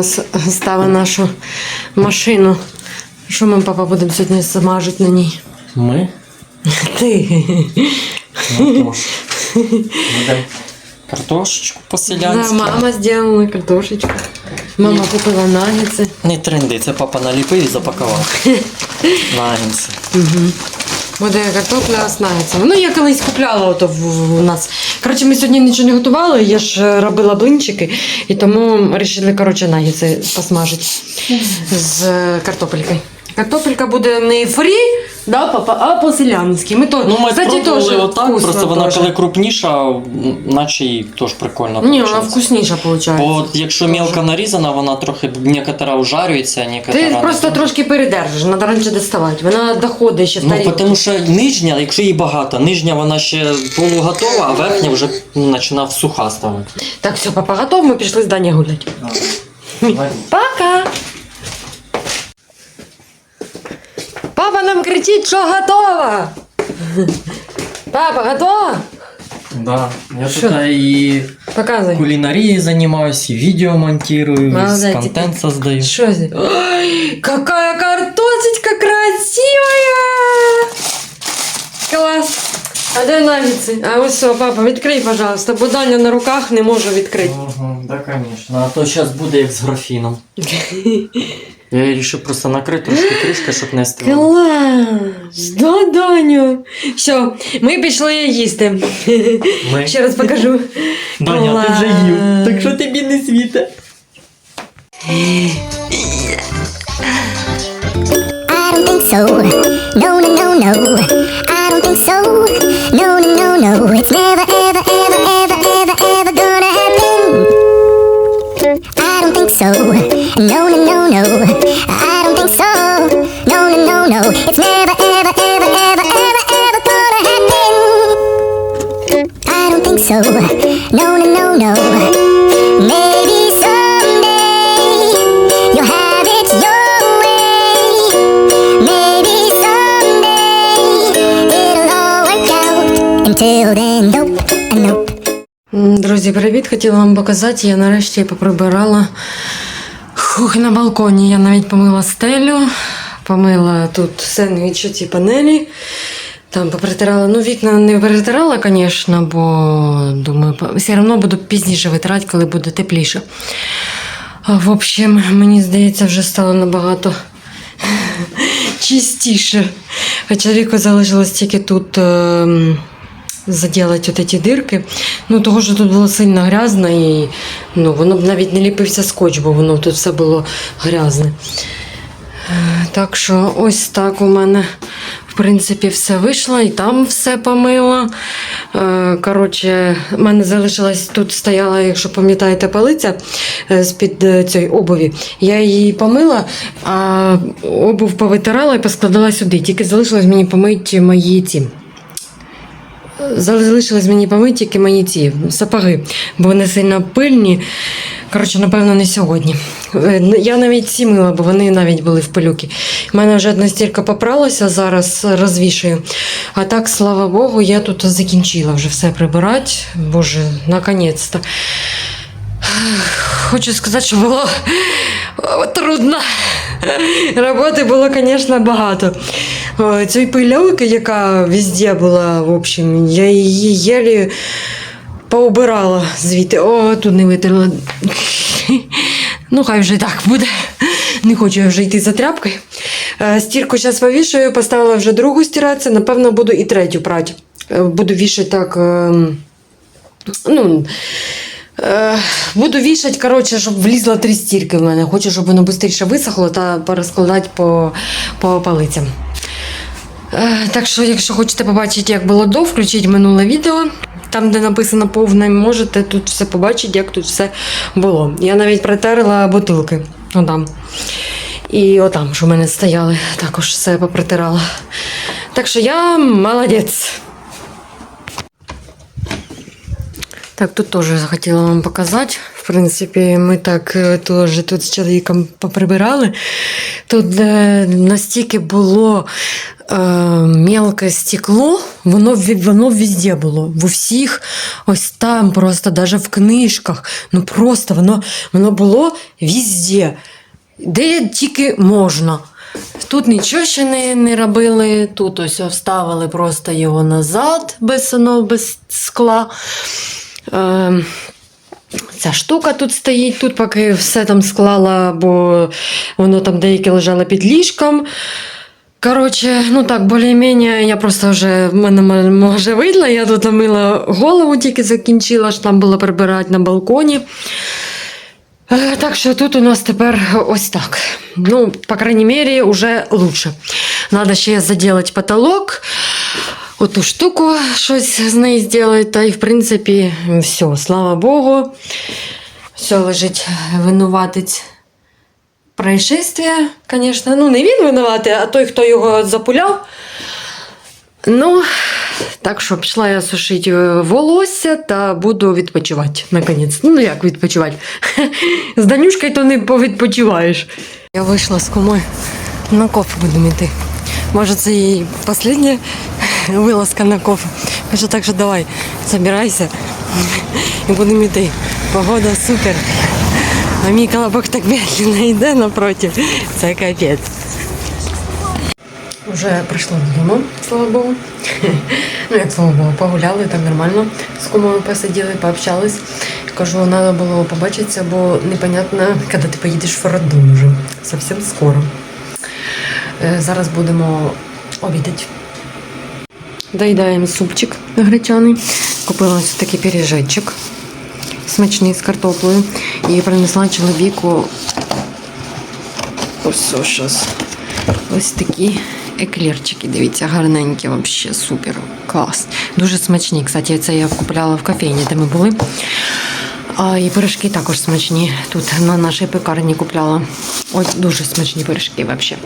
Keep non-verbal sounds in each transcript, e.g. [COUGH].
нас ставить нашу машину. Що ми, папа, будемо сьогодні смажити на ній? Ми? Ти. Ну. Будемо картошечку Да, по-селянськи. мама зробила картошечку. Мама купила нагетси. Не тренди, це папа наліпив і запакував. [LAUGHS] Нагінці. Буде картопля з нагетсами. Ну, я колись купляла ото в, в- у нас. Коротше, ми сьогодні нічого не готували, я ж е, робила блинчики, і тому вирішили, коротше, нагетси посмажити з е, картопелькою. Картопелька буде не фрі, да, папа, а по-селянськи. Ми то, Ну, ми кстати, теж отак, вкусно просто вона теж. коли крупніша, наче і теж прикольно. Ні, вона получається. вкусніша виходить. Бо от якщо мелко нарізана, вона трохи некотора ужарюється, некотора... Ти не. просто трошки передержиш, треба раніше доставати. Вона доходить ще в Ну, тому що нижня, якщо її багато, нижня вона ще полуготова, а верхня вже ну, починав суха ставити. Так, все, папа готов, ми пішли з Дані гуляти. Пока! Папа нам кричить, що готова! Папа, готова? Да, я Що? тут і Показуй. кулінарією займаюся, і відео монтую, Молодець. контент создаю. Что здесь? Ой, какая картошечка красивая! Класс! А де нагідці? А ось все, папа, відкрий, пожалуйста, бо Даня на руках не може відкрити. Ага, да, конечно. А то зараз буде як з графіном. [LAUGHS] Я вирішив просто накрити трошки кришка, щоб не стило. Клас! Да, Даню! Все, ми пішли їсти. Ми. Ще раз покажу. Даня, ти вже їв, так що тобі не світе. I don't think so. No, no, no, no. No, no, no, no. Maybe someday you'll have it your way. Maybe someday it'll all work out. Until then, nope, nope. Друзі, привіт! Хотіла вам показати. Я нарешті поприбирала Хух, на балконі. Я навіть помила стелю, помила тут сендвічі ці панелі. Там попритирала. Ну, вікна не перетирала, звісно, бо думаю, все одно буду пізніше витирати, коли буде тепліше. А, В общем, мені здається, вже стало набагато [LAUGHS] чистіше. Хоча віку залишилось тільки тут. ем, заділати от ці дирки. Ну, того, що тут було сильно грязно, і ну, воно б навіть не ліпився скотч, бо воно тут все було грязне. Е, Так що ось так у мене, в принципі, все вийшло, і там все помила. Е, Коротше, в мене залишилась тут стояла, якщо пам'ятаєте, палиця е, з-під е, цієї обуві. Я її помила, а обув повитирала і поскладала сюди. Тільки залишилось мені помити мої ці. Залишились мені помити тільки мої ці сапоги, бо вони сильно пильні. Коротше, напевно, не сьогодні. Е, Я навіть ці мила, бо вони навіть були в пилюки. У мене вже одна попралося, зараз розвішую. А так, слава Богу, я тут закінчила вже все прибирати. Боже, наконець-то. Хочу сказати, що було трудно. Роботи було, звісно, багато. Цієї пилюки, яка везде була, в общем, я її єлі поубирала звідти. О, тут не витерла. Ну, хай вже так буде. Не хочу я вже йти за тряпкою. Е, Стірку зараз повішаю, поставила вже другу стиратися, напевно, буду і третю прати. Е, Буду вішати так. ем, Ну, Буду вішати, коротше, щоб влізло три стірки в мене. Хочу, щоб воно швидше висохло та порозкладати по, по палицям. Е, Так що, якщо хочете побачити, як було до, включіть минуле відео. Там, де написано повне, можете тут все побачити, як тут все було. Я навіть притерла бутилки. Отам. І отам, що в мене стояли, також все попритирала. Так що я молодець. Так, тут теж захотіла вам показати. В принципі, ми так е, теж тут з чоловіком поприбирали. Тут е, настільки було е, мелке стекло, воно, воно везде було. В усіх, ось там, просто навіть в книжках. Ну просто воно, воно було везде. Де тільки можна. Тут нічого ще не, не робили, тут ось вставили просто його назад без, воно, без скла. Е, Ця штука тут стоїть, тут поки все там склала, бо воно там деяке лежало під ліжком. Коротше, ну так, більш-менш, я просто вже в мене може видно, я тут намила голову, тільки закінчила, що там було прибирати на балконі. Е, Так що тут у нас тепер ось так. Ну, по крайней мере, уже лучше. Надо ще заділити потолок, оту штуку щось з неї зробити, та й в принципі все, слава Богу. Все лежить винуватець происшествия, звісно. Ну, не він винуватий, а той, хто його запуляв. Ну, так що пішла я сушити е, волосся та буду відпочивати. Наконець. Ну, як відпочивати? [LAUGHS] З Данюшкою то не повідпочиваєш. Я вийшла з кумою на кофе будемо йти. Може, це її остання [LAUGHS] вилазка на кофе. Каже, так що давай, забирайся і будемо йти. Погода супер. А мій колобок так медленно йде напротив. Це капець. Вже прийшла додому, слава Богу. [LAUGHS] Ну, як слава Богу, погуляли так нормально. З кумою посиділи, пообщались. Кажу, треба було побачитися, бо непонятно, коли ти поїдеш в роддом вже. Зовсім скоро. Е, Зараз будемо обідати. Доїдаємо супчик гречаний. Купила ось такий пиріжечок смачний з картоплею. І принесла чоловіку ось щас. Ось такі еклерчики, дивіться, гарненькі, взагалі супер, клас. Дуже смачні. Кстати, це я купляла в кофейні, де ми були. А, і пиріжки також смачні. Тут на нашій пекарні купляла. Ой, дуже смачні пиріжки взагалі.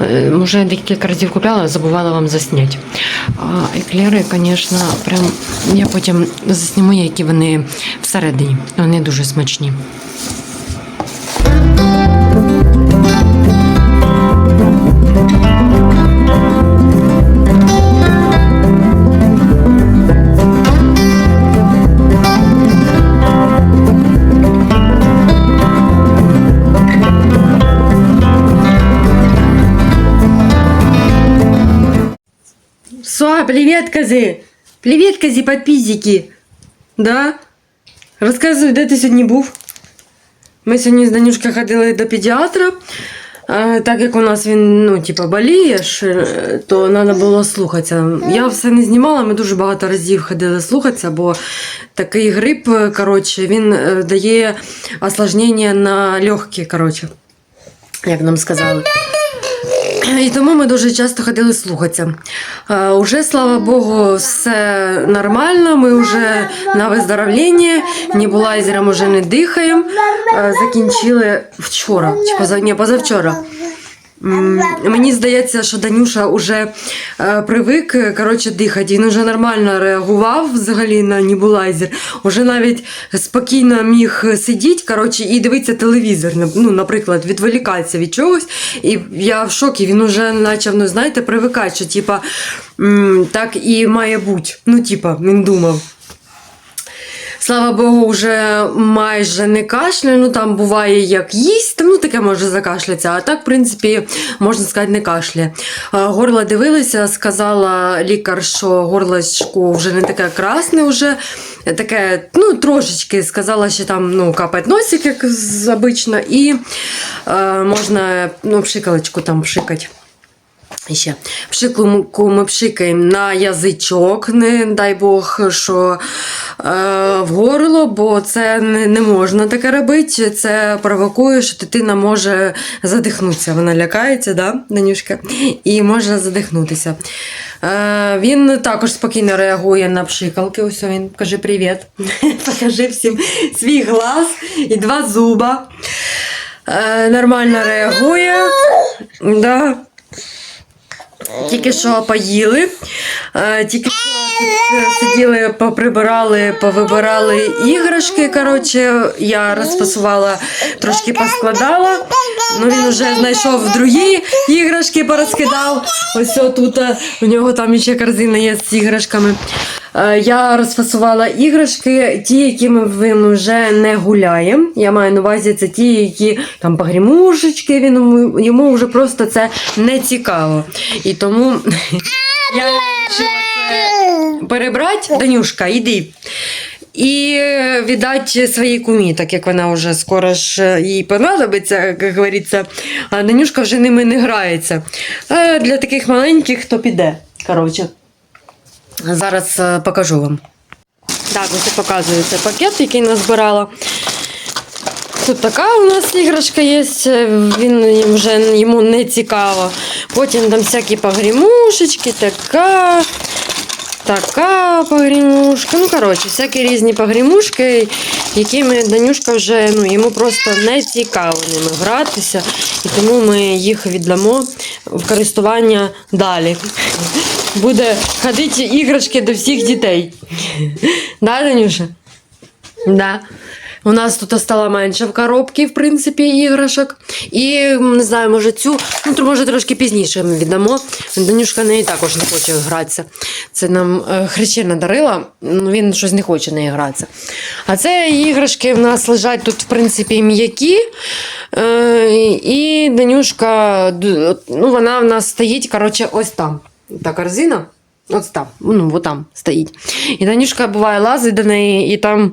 Е, Може, декілька разів купляла, забувала вам засняти. А еклери, звісно, прям я потім засніму, які вони всередині. Вони дуже смачні. привет, козы! Привет, козі подписчики! Да? Розказуй, де ти сьогодні був? Ми сьогодні з Данюшкою ходили до педіатра. А, так як у нас він, ну, типа, боліє, ж, е, то треба було слухатися. Я все не знімала, ми дуже багато разів ходили слухатися, бо такий грип, е, коротше, він е, дає осложнення на легкі, коротше, як нам сказали. І тому ми дуже часто ходили слухатися. Е, уже, слава Богу, все нормально. Ми вже на виздоровлення, небулайзером уже не дихаємо. Е, закінчили вчора, чи позав... ні, позавчора. Мені здається, що Данюша вже е, привик е, коротше, дихати. Він вже нормально реагував взагалі на небулайзер. Уже навіть спокійно міг сидіти коротше, і дивитися телевізор. Ну, наприклад, відволікатися від чогось. І я в шокі. Він уже почав, ну, знаєте, привикати, що типа, так і має бути. Ну, типа, він думав. Слава Богу, вже майже не кашляю. Ну там буває як їсть, ну таке може закашлятися. А так, в принципі, можна сказати, не кашляє. А, Горло дивилися, сказала лікар, що горлочко вже не таке красне, вже таке, ну, трошечки сказала, що там ну, капать носик, як з- обично, і е, можна ну, пшикалочку там пшикати. Ще пшикалку ми пшикаємо на язичок, не дай Бог, що е, в горло, бо це не, не можна таке робити. Це провокує, що дитина може задихнутися. Вона лякається, да, Данюшка? І може задихнутися. Е, він також спокійно реагує на пшикалки. Ось він каже привіт. [LAUGHS] Покажи всім свій глаз і два зуба. Е, нормально реагує. Да. Тільки що поїли, е, тільки що е, сиділи, поприбирали, повибирали іграшки. Коротше, я розпасувала, трошки поскладала. Ну він вже знайшов другі іграшки, порозкидав. Ось тут у нього там ще корзина є з іграшками. Е, Я розфасувала іграшки, ті, якими ми вже не гуляємо. Я маю на увазі це ті, які там погрімушечки, він йому- вже просто це не цікаво. І тому [LAUGHS] я це перебрати. Данюшка, йди. І віддати своїй кумі, так як вона вже скоро ж їй понадобиться, як говориться, а Данюшка вже ними не грається. А для таких маленьких то піде. Коротше. Зараз е, покажу вам. Так, ось показую цей пакет, який назбирала. Тут така у нас іграшка є, е, він вже йому не цікаво. Потім там всякі погрімушечки, така, така погрімушка. Ну, коротше, всякі різні погрімушки, якими Данюшка вже ну, йому просто не цікаво ними гратися. І тому ми їх віддамо в користування далі. Буде ходити іграшки до всіх дітей. Да, Данюша? Да. У нас тут стало менше в коробці, в принципі, іграшок. І не знаю, може цю, ну може трошки пізніше ми віддамо. Данюшка неї також не хоче гратися. Це нам е, Хрещена дарила, ну він щось не хоче неї гратися. А це іграшки в нас лежать тут, в принципі, м'які. Е, і Данюшка, ну вона в нас стоїть, коротше, ось там. Та корзина. Ось там, ну, от там стоїть. І Данюшка буває лазить до неї і там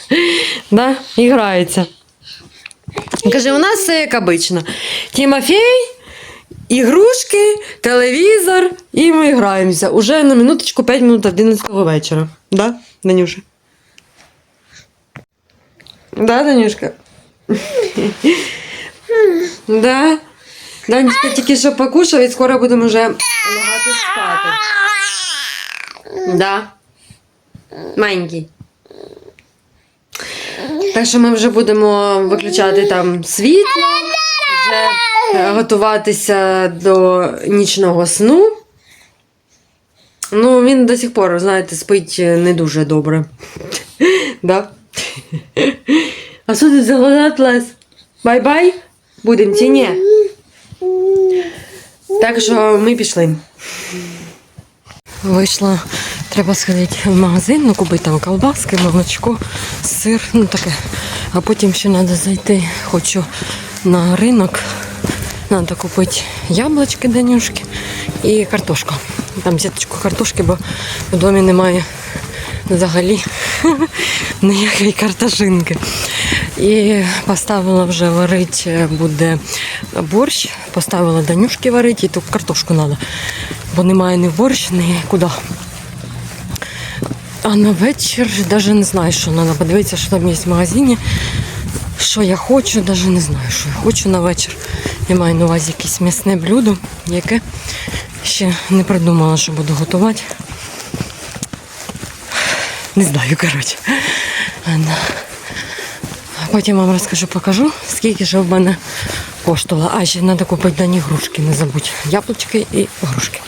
[LAUGHS] да, і грається. Каже, у нас все як обично. Тимофей, ігрушки, телевізор, і ми граємося. Уже на минуточку 5 минут 11 вечора. Да, Данюша? Да, Данюшка? [LAUGHS] Да. Данюшка тільки що покушав і скоро будемо вже лягати спати. Да. Маленький. Так що ми вже будемо виключати там світло, вже е, готуватися до нічного сну. Ну, він до сих пор, знаєте, спить не дуже добре. [LAUGHS] Да? А що ти за Лес? Бай-бай? Будемо чи ні? Так що ми пішли. Вийшла, треба сходити в магазин, ну, купити там колбаски, молочко, сир, ну таке. А потім ще треба зайти, хочу на ринок. Треба купити яблучки Данюшки і картошку. Там сіточку картошки, бо в домі немає взагалі [LAUGHS] ніякої картошинки. І поставила вже варити буде борщ, поставила Данюшки варити, і тут картошку треба. Бо немає ні борщ, ні куди. А на вечір навіть не знаю, що треба подивитися, що там є в магазині. Що я хочу, навіть не знаю, що я хочу на вечір. Я маю на увазі якесь м'ясне блюдо, яке ще не придумала, що буду готувати. Не знаю, коротше. Потім вам розкажу, покажу, скільки ж в мене коштувало. А ще треба купити дані грушки, не забудь. Яблучки і грушки.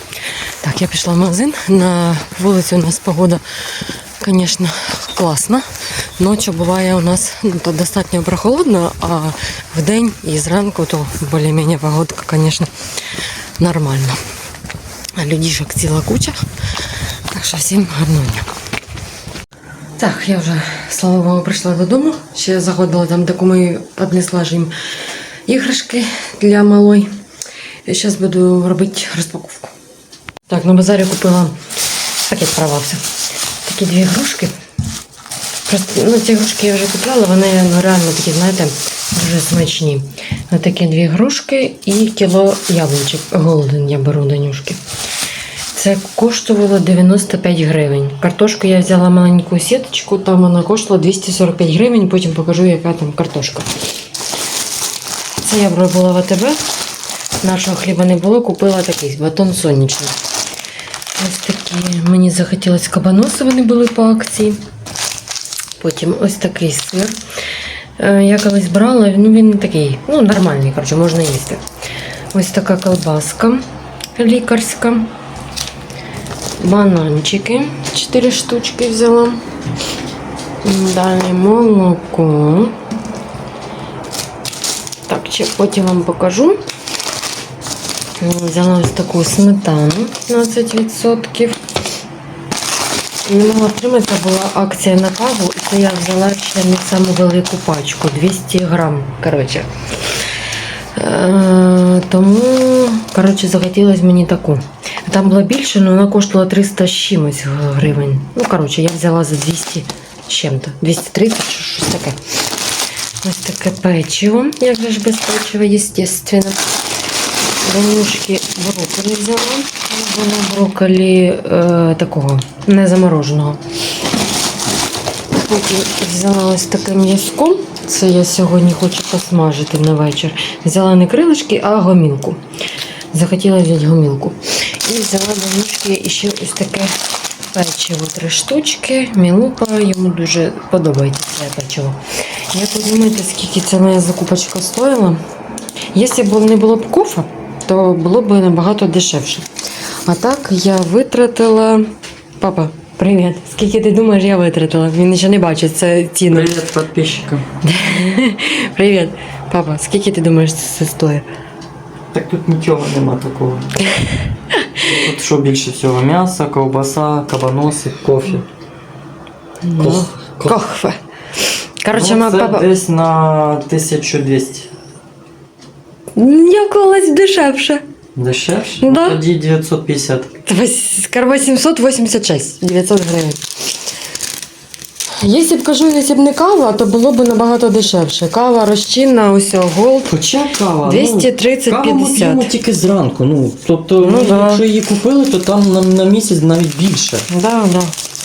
Так, я пішла в магазин. На вулиці у нас погода, звісно, класна. Ночі буває у нас ну, то достатньо прохолодно, а в день і зранку то більш-менш погодка, звісно, нормальна. Людішок ціла куча. Так що всім гарного дня. Так, я вже, слава Богу, прийшла додому. Ще заходила там, таку ми піднесла ж їм іграшки для малої. І зараз буду робити розпаковку. Так, на базарі купила пакет порвався. Такі дві ігрушки. Просто, ну, ці ігрушки я вже купляла, вони ну, реально такі, знаєте, дуже смачні. Такі дві ігрушки і кіло яблучок. Голден я беру Данюшки. Це коштувало 95 гривень. Картошку я взяла маленьку сіточку, там вона коштувала 245 гривень, потім покажу, яка там картошка. Це я була в АТБ. Нашого хліба не було, купила такий батон сонячний. Ось такі мені захотілося кабаноси, вони були по акції. Потім ось такий сир. Е, Я колись брала, ну він такий, ну нормальний, коротше, можна їсти. Ось така колбаска. лікарська. Бананчики 4 штучки взяла. Далі молоко. Так, ще потім вам покажу. Взяла ось таку сметану 15%. Не могла втриматися, була акція на каву, і це я взяла ще не саму велику пачку 200 грам. Коротше. Е, тому, коротше, захотілося мені таку. Там було більше, але вона коштувала 300 з чимось гривень. Ну, коротше, я взяла за 200 з чим-то. 230, що- щось таке. Ось таке печиво. Як же ж без печива, звісно. Ванюшки брокколі взяла. Вона брокколі е, такого не замороженого. Потім взяла ось таке м'язко. Це я сьогодні хочу посмажити на вечір. Взяла не крилишки, а гомілку. Захотіла взяти гомілку. І взяла ванюшки ще ось таке печиво. Три штучки. Мілупа йому дуже подобається це печиво. Як ви думаєте, скільки ця моя закупочка стоїла? Якщо б не було б кофе, то було б набагато дешевше. А так я витратила. Папа, привіт. Скільки ти думаєш, я витратила? Він ще не бачить це ціну. Привіт підписчикам. [LAUGHS] Привіт. Папа, скільки ти думаєш це стоїть? Так тут нічого нема такого. [LAUGHS] Тут що більше всього? М'ясо, ковбаса, кабаноси, кофе. Ну, Кофе. Коротше, ну, це папа. десь на 1200. Я колись дешевше. Дешевше? Да. Ну, Тоді 950. Скоро 786, 900 гривень. Якщо б кажу, якщо б не кава, то було б набагато дешевше. Кава розчинна, ось Голд. Хоча кава. 230, ну, каву ми 50. п'ємо тільки зранку. Ну, тобто, Ну, ну, да. якщо її купили, то там на, на місяць навіть більше. Да, да.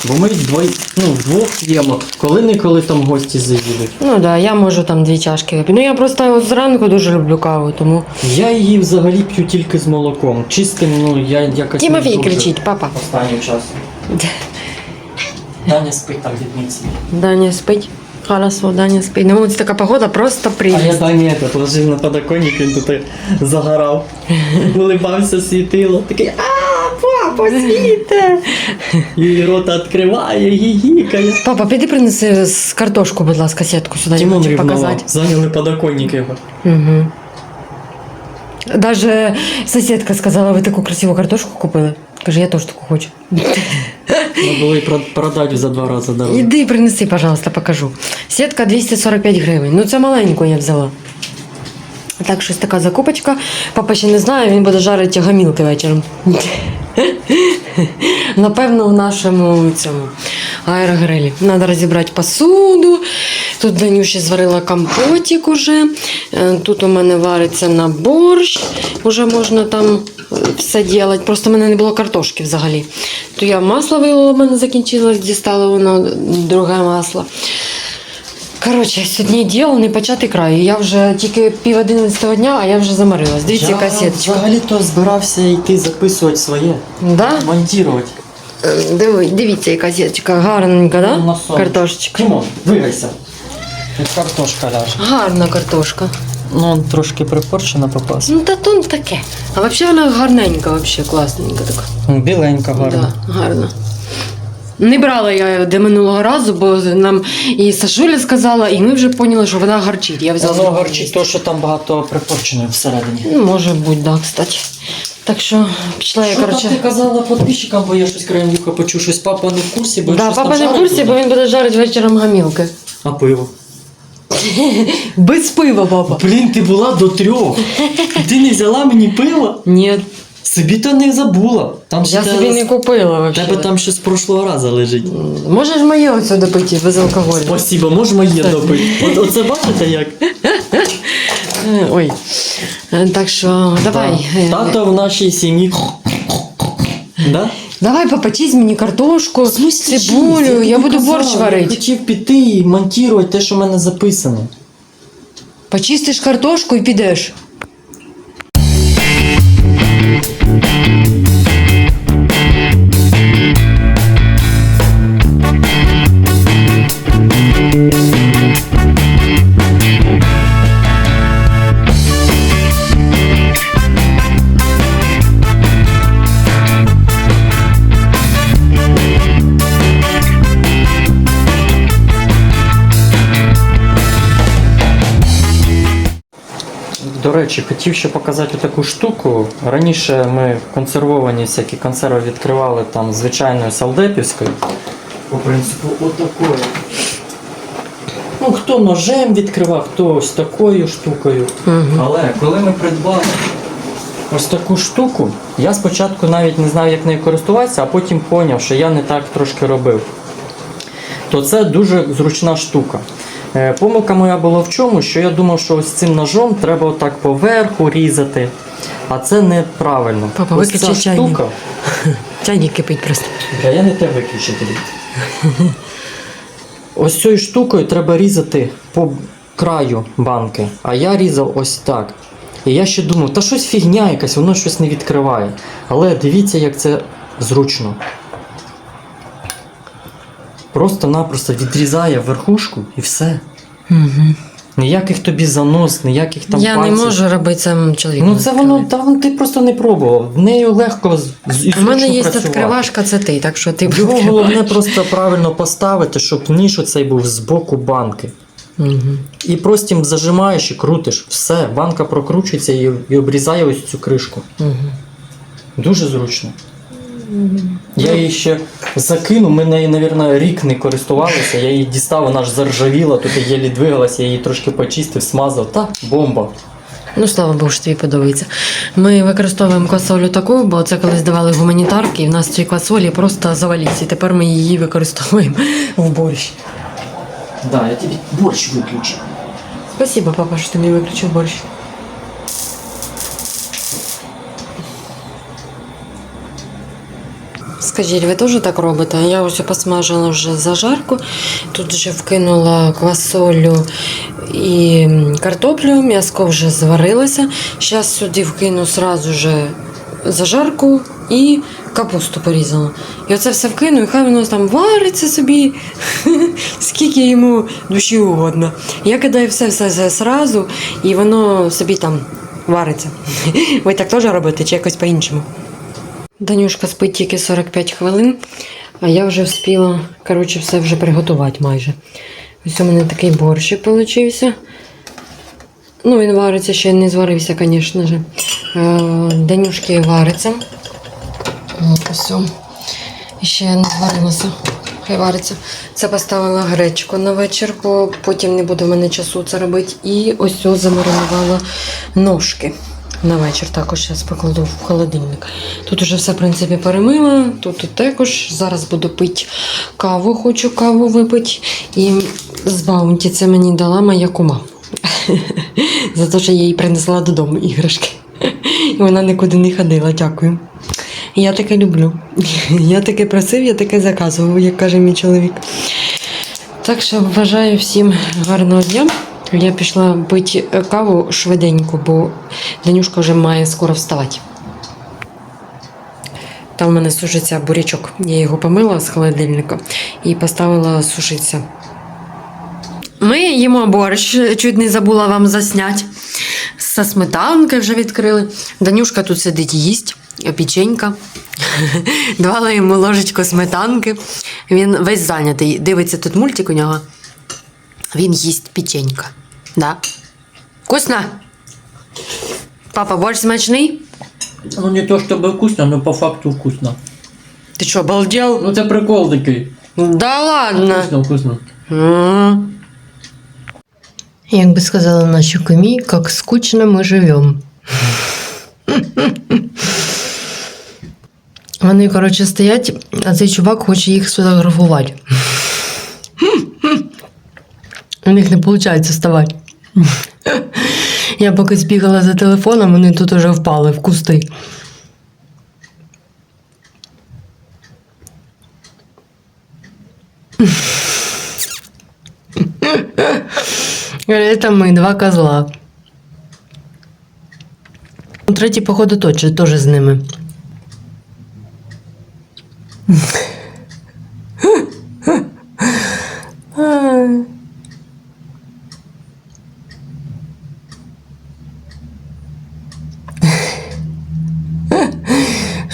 Бо ми двоє, ну, вдвох п'ємо, коли-неколи там гості заїдуть. Ну да, я можу там дві чашки випити. Ну я просто от зранку дуже люблю каву, тому. Я її взагалі п'ю тільки з молоком. Чистим, ну я якось. не Тімофій дуже кричить, папа. Останнім часом. [LAUGHS] Даня спить там від міці. Даня спить. Хорошо, Даня спить. На вулиці така погода, просто А я прелість. Дані этот, ложив на подоконник, він тут загорав. Улибався, світило. Такий, а, папа, світе! І рота відкриває, гігікає. Папа, піди принеси з картошку, будь ласка, сітку сюди, я Тимон хочу рівнував, показати. зайняли подоконник його. Угу. Даже сусідка сказала, ви таку красиву картошку купили. Каже, я теж таку хочу. Надо було і про- продати за два рази дорого. Іди принеси, пожалуйста, покажу. Сітка 245 гривень. Ну це маленьку я взяла. Так, щось така закупочка. Папа ще не знає, він буде жарити гамілки вечором. [LAUGHS] Напевно, в нашому цьому аерогрилі. Треба розібрати посуду. Тут Данюші зварила компотик уже. Е, Тут у мене вариться на борщ. Уже можна там е, все робити. Просто в мене не було картошки взагалі. То я масло вилила, в мене закінчилось, дістала воно друге масло. Коротше, сьогодні діло не почати краю. Я вже тільки пів одинадцятого дня, а я вже заморилась. Дивіться, яка сіточка. взагалі-то збирався йти записувати своє, Да? монтувати. Дивіться, яка сіточка. Гарненька, да? Ну. Картошечка. Тимон, вигайся. Картошка ляже. Гарна картошка. Ну, трошки припорчена попас. Ну, та то таке. А взагалі вона гарненька, вообще, класненька така. Біленька гарна. Да, гарна. Не брала я де минулого разу, бо нам і Сашуля сказала, і ми вже поняли, що вона гарчить. Я взяла. Воно гарчить то, що там багато припорченої всередині. Ну, може бути, да, кстати. Так що пішла я, Що коротше. ти казала підписчикам, бо я щось краєм вуха почув, щось папа не в курсі, бо Да, щось папа не в жарить курсі, буде. бо він буде жарити вечором гамілки. А пиво? [LAUGHS] Без пива, папа. Блін, ти була до трьох. Ти не взяла мені пиво? Ні, Собі то не забула. Там ще я те- собі не купила. Тебе там ще з прошлого разу лежить. Можеш моє оце допити без алкоголю. Спасибо, можеш моє допити. От, оце бачите як? [LAUGHS] Е, Ой. Е, Так що давай. е, Тато в нашій сім'ї. Да? Давай, попечись мені картошку, цибулю, я буду борщ Я хотів піти і монтувати те, що в мене записано. Почистиш картошку і підеш. Речі, хотів ще показати таку штуку. Раніше ми консервовані всякі консерви відкривали там звичайною салдепівською. По принципу, отакою. Ну, хто ножем відкривав, хто ось такою штукою. Але коли ми придбали ось таку штуку, я спочатку навіть не знав, як нею користуватися, а потім зрозумів, що я не так трошки робив. То це дуже зручна штука. Е, Помилка моя була в чому, що я думав, що ось цим ножом треба отак поверху різати. А це неправильно. Папа, ось ця виключи чайник. штука. [LAUGHS] Чайник кипить просто. Бля, я не те виключити. [LAUGHS] Ось цією штукою треба різати по краю банки. А я різав ось так. І я ще думав, та щось фігня якась, воно щось не відкриває. Але дивіться, як це зручно. Просто-напросто відрізає верхушку і все. Угу. Ніяких тобі занос, ніяких там Я не можу робити сам чоловік. Ну це воно, та вон ти просто не пробував. В Нею легко з, з, і У мене є працювати. відкривашка, це ти, так що ти Його відкриваєш. головне просто правильно поставити, щоб ніж оцей був з боку банки. Мгм. І простім зажимаєш і крутиш. Все, банка прокручується і, і обрізає ось цю кришку. Мгм. Дуже зручно. Я її ще закинув, ми нею, мабуть, рік не користувалися. Я її дістав, вона ж заржавіла, тут я єлі двигалася, я її трошки почистив, смазав. Та бомба. Ну, слава Богу, що тобі подобається. Ми використовуємо квасолю таку, бо це колись давали гуманітарки, і в нас ці квасолі просто заваліться. І тепер ми її використовуємо в борщ. Да, я тобі борщ виключу. Спасибо, папа, що ти мені виключив борщ. Скажіть, ви теж так робите? Я ось посмажила вже зажарку, тут вже вкинула квасолю і картоплю, м'яско вже зварилося. Зараз сюди вкину сразу же зажарку і капусту порізала. І оце все вкину, і хай воно там вариться собі, [LAUGHS] скільки йому душі угодно. Я кидаю все все, все сразу, і воно собі там вариться. [LAUGHS] Ви так теж робите чи якось по-іншому? Данюшка спить тільки 45 хвилин, а я вже встигла, коротше, все вже приготувати майже. Ось у мене такий борщик получився. Ну, він вариться, ще не зварився, звісно ж. Е, Данюшки вариться. Ось. ще не зварилося. Хай вариться. Це поставила гречку на вечір, бо потім не буде в мене часу це робити. І ось замаринувала ножки. На вечір також зараз покладу в холодильник. Тут уже все, в принципі, перемила. Тут також. Зараз буду пити каву, хочу каву випити. І з баунті це мені дала моя кума. [LAUGHS] За те, що я їй принесла додому іграшки. І вона нікуди не ходила, дякую. Я таке люблю. [LAUGHS] Я таке просив, я таке заказував, як каже мій чоловік. Так що бажаю всім гарного дня. Я пішла пити каву швиденько, бо Данюшка вже має скоро вставати. Там в мене сушиться бурячок. Я його помила з холодильника і поставила сушитися. Ми їмо борщ, чуть не забула вам засняти. Со сметанки вже відкрили. Данюшка тут сидить їсть, печенька. [LAUGHS] Давала йому ложечку сметанки. Він весь зайнятий. Дивиться тут мультик у нього. Він їсть печенька. Да? Вкусно? Папа, борщ смачний? Ну не то щоб вкусно, але по факту вкусно. Ти що, обалдел? Ну це прикол такий. Да ладно. Вкусно, вкусно. Як би сказали наші кумі, як скучно ми живемо. Вони, коротше, стоять, а цей чувак хоче їх сфотографувати. У них не виходить вставати. Я поки збігала за телефоном, вони тут уже впали в кусти. Это мы, два козла. Третій, походу, точно теж з ними.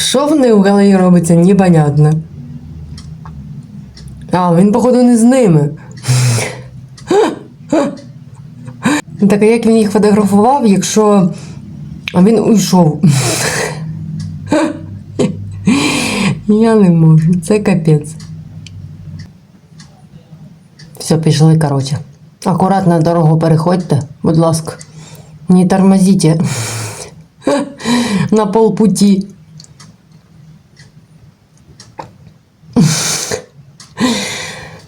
Що в них в голові робиться, непонятно. А, він, походу, не з ними. Так а як він їх фотографував, якщо він уйшов? Я не можу, це капець. Все, пішли, коротше. Акуратно дорогу переходьте, будь ласка. Не тормозите. На полпуті.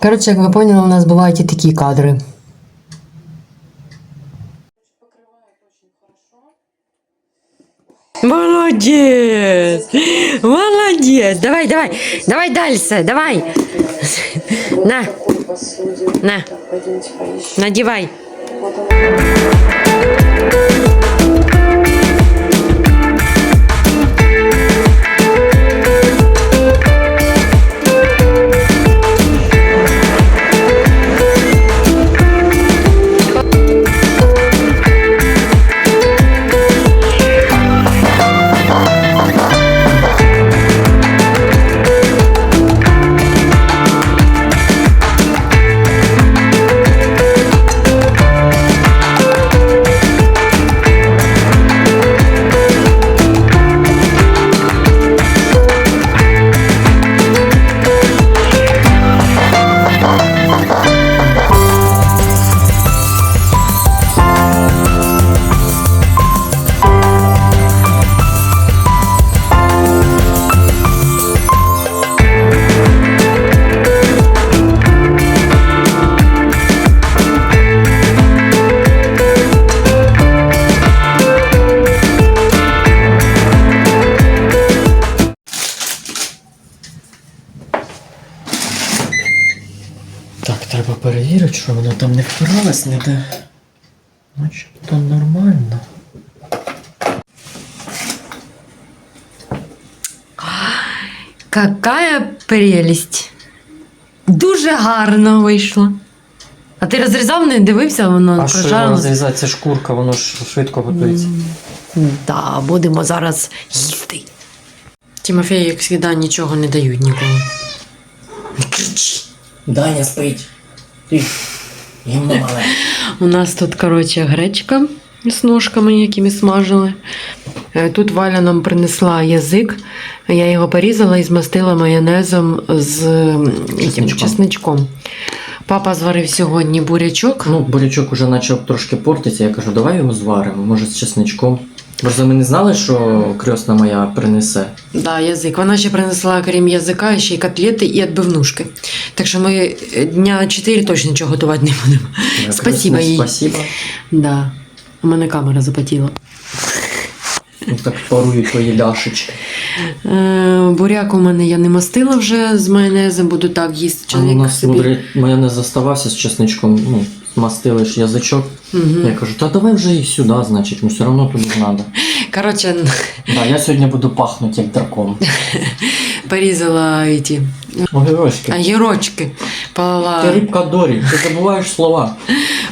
Коротше, як ви поняли, у нас бувають і такі кадри. Молодец! Молодец! Давай, давай, давай дальше, давай. На, на, надевай. Перевірити, що воно там не впиралось ніде. Начебто нормально. Какая прелість. Дуже гарно вийшло. А ти розрізав, не дивився, воно А що його прожарилось? розрізати? Це шкурка, воно ж швидко готується. Да, будемо зараз їсти. Тимофею, як завжди, нічого не дають. Не кричи. Даня спить. Ти. Гімно мале. У нас тут, коротше, гречка з ножками, які ми смажили. Е, Тут Валя нам принесла язик. Я його порізала і змастила майонезом з Чесничком. чесничком. Папа зварив сьогодні бурячок. Ну, бурячок уже почав трошки портитися. Я кажу, давай його зваримо, може з чесничком. Просто ми не знали, що крьосна моя принесе. Да, язик. Вона ще принесла, крім язика, ще й котлети і відбивнушки. Так що ми е, дня 4 точно нічого готувати не будемо. Я Спасибо крьосна, їй. Спасибо. Да. У мене камера запотіла. Ну, так парують твої ляшечки. Е, буряк у мене я не мастила вже з майонезом, буду так їсти. А у Чоловік нас собі. майонез заставався з чесничком, ну, смастили ж язичок. Мгм. Я кажу, та давай вже і сюди, значить, ну все одно тобі треба. Коротше, Да, я сьогодні буду пахнути як дракон. [LAUGHS] порізала ці Огірочки. огірочки, Ти полила, рибка Дорі, ти забуваєш слова.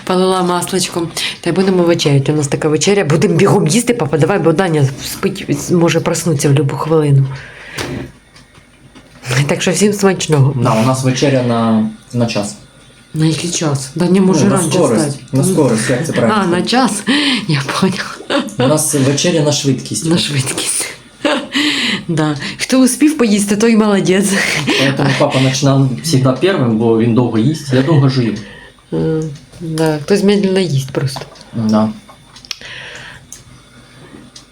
полила масличком. Та й будемо вечеряти. У нас така вечеря. Будемо бігом їсти, папа, давай, бо Даня спить, може проснутися в будь-яку хвилину. Так що всім смачного. Да, у нас вечеря на, на час. На який час? Даня може ну, на раніше скорость. стати. На скорость, як це правильно? А, на час? [LAUGHS] Я поняла. У нас вечеря на швидкість. На швидкість. [LAUGHS] Да. Хто успів поїсти, той молодець. Поэтому папа починав завжди першим, бо він довго їсть. Я довго жую. Да, хтось медленно їсть просто. Да.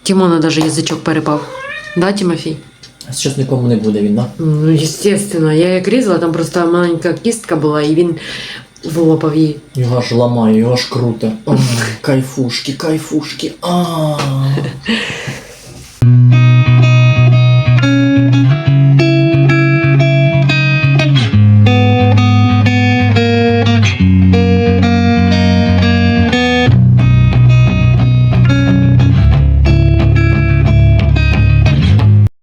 Тимона даже язичок перепав. Да, Тимофій? З чесником не буде він, да? Ну, естественно. Я як різала, там просто маленька кістка була, і він влопав її. Його ж ламаю, його ж круто. Кайфушки, кайфушки. А. [LAUGHS]